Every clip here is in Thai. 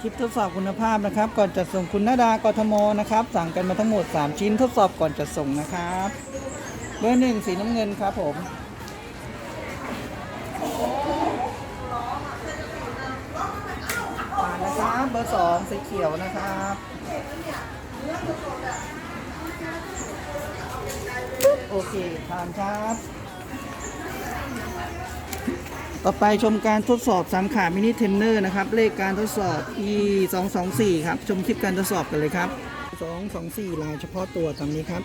คลิปทดสอบคุณภาพนะครับ ก่อนจัดส่งคุณนาดากทมนะครับ สั่งกันมาทั้งหมด 3 ชิ้นทดสอบก่อนจัดส่งนะครับเบอร์หนึ่งสีน้ำเงินครับผมผ่านนะครับเบอร์สองสีเขียวนะครับโอเคผ่านครับ ต่อไปชมการทดสอบสามขามินิเทนเนอร์นะครับ เลขการทดสอบ e 2 2 4ครับ ชมคลิปการทดสอบกันเลยครับ 2 2 4 ลายเฉพาะตัวตามนี้ครับ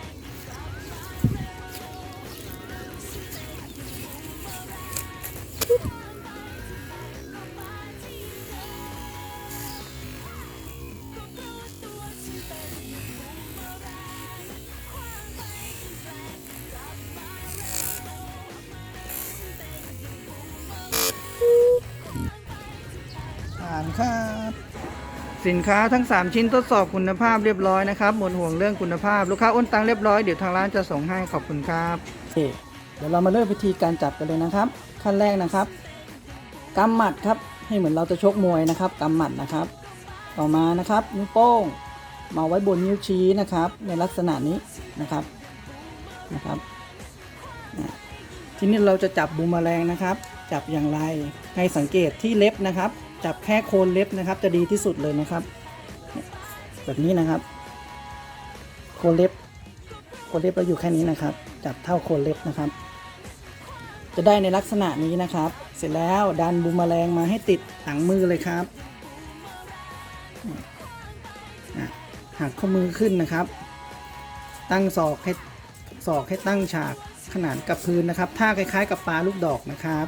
ผ่านครับ สินค้าทั้ง 3 ชิ้นทดสอบคุณภาพเรียบร้อยนะครับ หมดห่วงเรื่องคุณภาพ ลูกค้าโอนตังเรียบร้อย เดี๋ยวทางร้านจะส่งให้ขอบคุณครับเดี๋ยวเรามาเริ่มวิธีการจับกันเลยนะครับ ขั้นแรกนะครับกำหมัดครับ ให้เหมือนเราจะชกมวยนะครับกำหมัดนะครับ ต่อมานะครับนิ้วโป้งมาไว้บนนิ้วชี้นะครับ ในลักษณะนี้นะครับนะครับทีนี้เราจะจับบูมแมลงนะครับ จับอย่างไรให้สังเกตที่เล็บนะครับจับแค่โคนเล็บนะครับ จะดีที่สุดเลยนะครับ แบบนี้นะครับ โคนเล็บ โคนเล็บเราอยู่แค่นี้นะครับ จับเท่าโคนเล็บนะครับ จะได้ในลักษณะนี้นะครับ เสร็จแล้วดันบูมแมลงมาให้ติดหลังมือเลยครับหักข้อมือขึ้นนะครับ ตั้งศอกให้ศอกให้ตั้งฉากขนานกับพื้นนะครับท่าคล้าย ๆ กับปลาลูกดอกนะครับ